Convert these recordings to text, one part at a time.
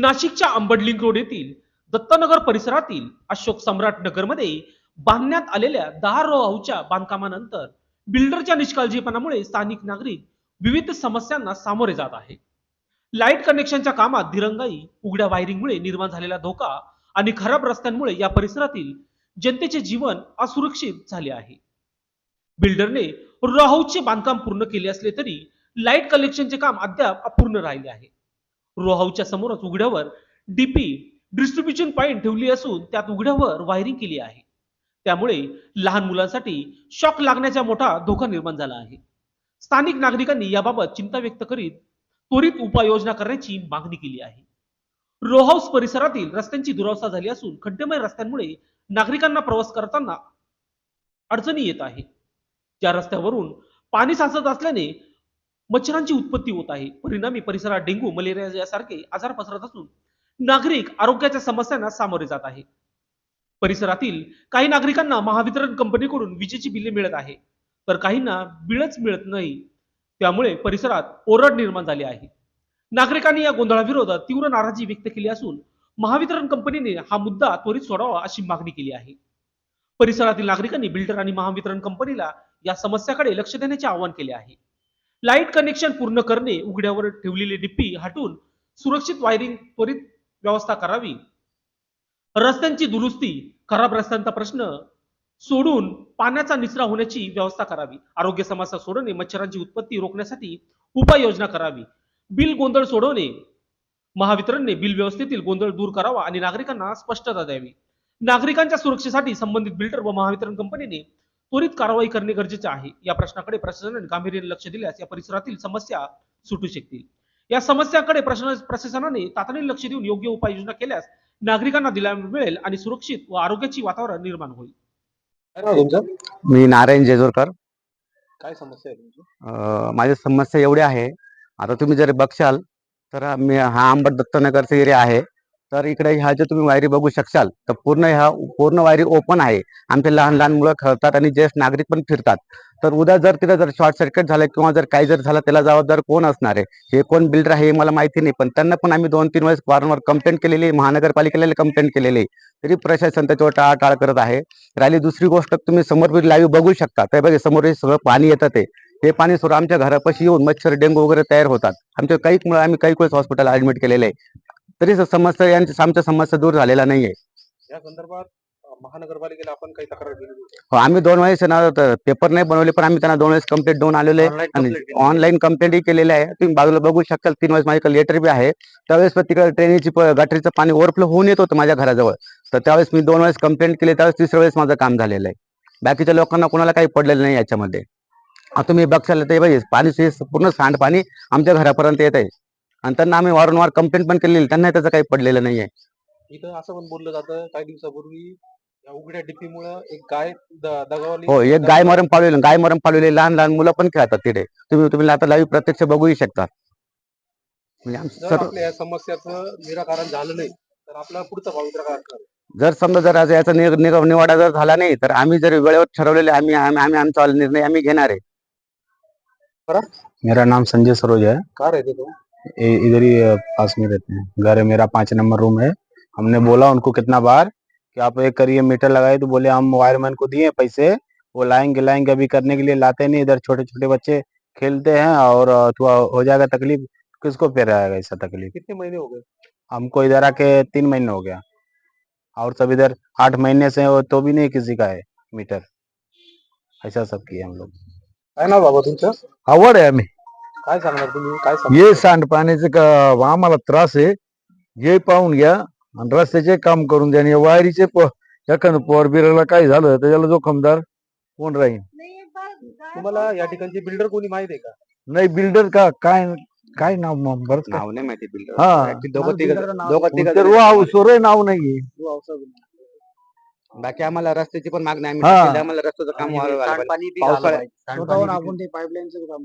नाशिकच्या अंबडलिंक रोड येथील दत्तनगर परिसरातील अशोक सम्राट नगरमध्ये बांधण्यात आलेल्या दहा रो हाऊच्या बांधकामानंतर बिल्डरच्या निष्काळजीपणामुळे स्थानिक नागरिक विविध समस्यांना सामोरे जात आहे. लाइट कनेक्शनच्या कामात दिरंगाई उघड्या वायरिंगमुळे निर्माण झालेला धोका आणि खराब रस्त्यांमुळे या परिसरातील जनतेचे जीवन असुरक्षित झाले आहे. बिल्डरने रो हाऊसचे बांधकाम पूर्ण केले असले तरी लाइट कनेक्शनचे काम अद्याप अपूर्ण राहिले आहे. रोहाऊच्या समोरच उघड्यावर डीपी डिस्ट्रीब्युशन पॉईंट ठेवली असून त्यात उघड्यावर वायरिंग केली आहे. त्यामुळे लहान मुलांसाठी शॉक लागण्याचा मोठा धोका निर्माण झाला आहे. स्थानिक नागरिकांनी याबाबत चिंता व्यक्त करीत त्वरित उपाययोजना करण्याची मागणी केली आहे. रोहाऊस परिसरातील रस्त्यांची दुरावस्था झाली असून खड्डेमय रस्त्यांमुळे नागरिकांना प्रवास करताना अडचणी येत आहे. त्या रस्त्यावरून पाणी साचत असल्याने मच्छरांची उत्पत्ती होत आहे. परिणामी परिसरात डेंग्यू मलेरिया यासारखे आजार पसरत असून नागरिक आरोग्याच्या समस्यांना सामोरे जात आहे. परिसरातील काही नागरिकांना महावितरण कंपनीकडून विजेची बिले मिळत आहे. तर काहींना बिळच मिळत नाही. त्यामुळे परिसरात ओरड निर्माण झाली आहे. नागरिकांनी या गोंधळाविरोधात तीव्र नाराजी व्यक्त केली असून महावितरण कंपनीने हा मुद्दा त्वरित सोडावा अशी मागणी केली आहे. परिसरातील नागरिकांनी बिल्डर आणि महावितरण कंपनीला या समस्याकडे लक्ष देण्याचे आवाहन केले आहे. लाइट कनेक्शन पूर्ण करणे उघड्यावर ठेवलेली डिप्पी हटून सुरक्षित वायरिंग त्वरित व्यवस्था करावी. रस्त्यांची दुरुस्ती खराब रस्त्यांचा प्रश्न सोडून पाण्याचा निचरा होण्याची व्यवस्था करावी. आरोग्य समस्या सोडवणे मच्छरांची उत्पत्ती रोखण्यासाठी उपाययोजना करावी. बिल गोंधळ सोडवणे महावितरणने बिल व्यवस्थेतील गोंधळ दूर करावा आणि नागरिकांना स्पष्टता द्यावी. नागरिकांच्या सुरक्षेसाठी संबंधित बिल्डर व महावितरण कंपनीने त्वरित कारवाई करणे गरजेचे आहे. या प्रश्नाकडे प्रशासनाने गांभीर्याने लक्ष दिल्यास या परिसरातील समस्या सुटू शकतील. या समस्याकडे प्रशासन प्रशासनाने तातडीने लक्ष देऊन योग्य उपाययोजना केल्यास नागरिकांना दिलासा मिळेल आणि सुरक्षित व आरोग्याची वातावरण निर्माण होईल. मी नारायण जेजोरकर. काय समस्या आहे तुमची? माझी समस्या एवढी आहे. आता तुम्ही जर बघशाल तर मी हा आंबट दत्तनगरचा एरिया आहे. तर इकडे ह्या जे तुम्ही वायरी बघू शकशाल तर पूर्ण ह्या पूर्ण वायरी ओपन आहे. आमचे लहान लहान मुलं खेळतात आणि ज्येष्ठ नागरिक पण फिरतात. तर उद्या जर तिथे जर शॉर्ट सर्किट झालं किंवा जर काही जर झालं त्याला जबाबदार कोण असणार आहे? हे कोण बिल्डर आहे हे मला माहिती नाही पण त्यांना पण आम्ही दोन तीन वेळेस वारंवार कंप्लेंट केलेली महानगरपालिकेला कंप्लेंट केलेली. आहे तरी प्रशासन त्याच्यावर टाळाटाळ करत आहे. राहिली दुसरी गोष्ट तुम्ही समोर लाईव्ह बघू शकता. ते बघा समोर सगळं पाणी येतं ते. हे पाणी सुरू आमच्या घरापाशी येऊन मच्छर डेंगू वगैरे तयार होतात. आमच्या काही मुळे आम्ही काही वेळेस हॉस्पिटल ऍडमिट केलेले आहे. तरी समस्या यांची आमच्या समस्या दूर झालेला नाहीये. या संदर्भात महानगरपालिकेला आपण काही तक्रार दिली होती. हो, आम्ही दोन वेळेस ना पेपर नाही बनवले पण आम्ही त्यांना दोन वेळेस कंप्लेंट देऊन आलेलो आहे. Online आणि complaint. ऑनलाईन कंप्लेंटही केलेले आहे. तुम्ही बाजूला बघू शकाल तीन वेळेस माझ्याकडे लेटर बी आहे. त्यावेळेस पण तिकडे ट्रेनीची गटरीचं पाणी ओव्हरफ्लो होऊन येत होतं माझ्या घराजवळ. तर त्यावेळेस मी दोन वेळेस कंप्लेंट केली. त्यावेळेस तिसऱ्या वेळेस माझं काम झालेलं आहे. बाकीच्या लोकांना कोणाला काही पडलेलं नाही याच्यामध्ये. आता तुम्ही बघशाल ते बघ पाणी हे पूर्ण सांड पाणी आमच्या घरापर्यंत येत आहे. आणि त्यांना आम्ही वारंवार कंप्लेंट पण केलेली त्यांना त्याचं काही पडलेलं नाहीये. इथं असं पण बोललं जातं काही दिवसापूर्वी या उघड्या डिपीमुळे एक गाय द- दगावली. हो एक गाय मरण पाळलेलं गाय मरण पाळलेले लहान लहान मुलं पण खेळतात तिथे. तुम्ही तुम्ही आता लाईव्ह प्रत्यक्ष बघूही शकता. म्हणजे आमचं जर सर्व- आपल्या या समस्याचं निराकरण झालं नाही तर आपला पुढचा काय असणार जर समजा जर आज याचा नि- नि- निवाडा जर झाला नाही तर आम्ही जर वेळेवर ठरवलेले आम्ही आम्ही आम्ही आमचा निर्णय आम्ही घेणार आहे. मेरा नाम संजय सरोज है का रहते तो ए- इधर ही पास में रहते हैं। घर है मेरा पाँच नंबर रूम है। हमने बोला उनको कितना बार कि आप एक करिए मीटर लगाए तो बोले हम वायरमैन को दिए पैसे वो लाएँगे लाएँगे। अभी करने के लिए लाते नहीं इधर छोटे छोटे बच्चे खेलते हैं और थोड़ा हो जाएगा तकलीफ़। किसको फिर आएगा ऐसा तकलीफ़? कितने महीने हो गए? हमको इधर आके तीन महीने हो गया। और सब इधर आठ महीने से हो तो भी नहीं किसी का है मीटर। ऐसा सब किया हम लोग। काय नाव बाबा तुमचं आवड आहे आम्ही काय सांगणार तुम्ही? काय हे? सांडपाण्याचे का आम्हाला त्रास आहे. हे पाहून घ्या आणि रस्त्याचे काम करून द्या आणि या वायरीचे प- एखादं पोर बिराला काय झालं तर त्याला जोखमदार कोण राहील तुम्हाला या ठिकाणचे बिल्डर कोणी माहीत आहे का? नाही बिल्डर का? काय काय नाव मग काय नाव नाही माहिती बिल्डर हा. दोघं तिघं दोघं तिघं नाव नाहीये. बाकी आम्हाला रस्त्याची पण मागणी आम्ही हा. टाकलेली आहे. आम्हाला रस्त्याचं काम व्हायला पाहिजे. पावसाळ्यात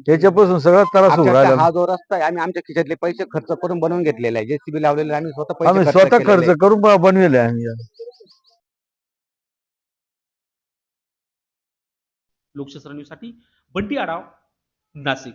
त्याच्यापासून सगळा त्रास होऊ राहिला हा जो रस्ता आहे आम्ही आमच्या खिशातले पैसे खर्च करून बनवून घेतलेला आहे जेसीबी लावलेले आम्ही स्वतः पैसे आम्ही स्वतः केलेले आहे. खर्च करून ब- बनविले आम्ही लोकशास्त्र न्यूजसाठी बंटी आडाव नाशिक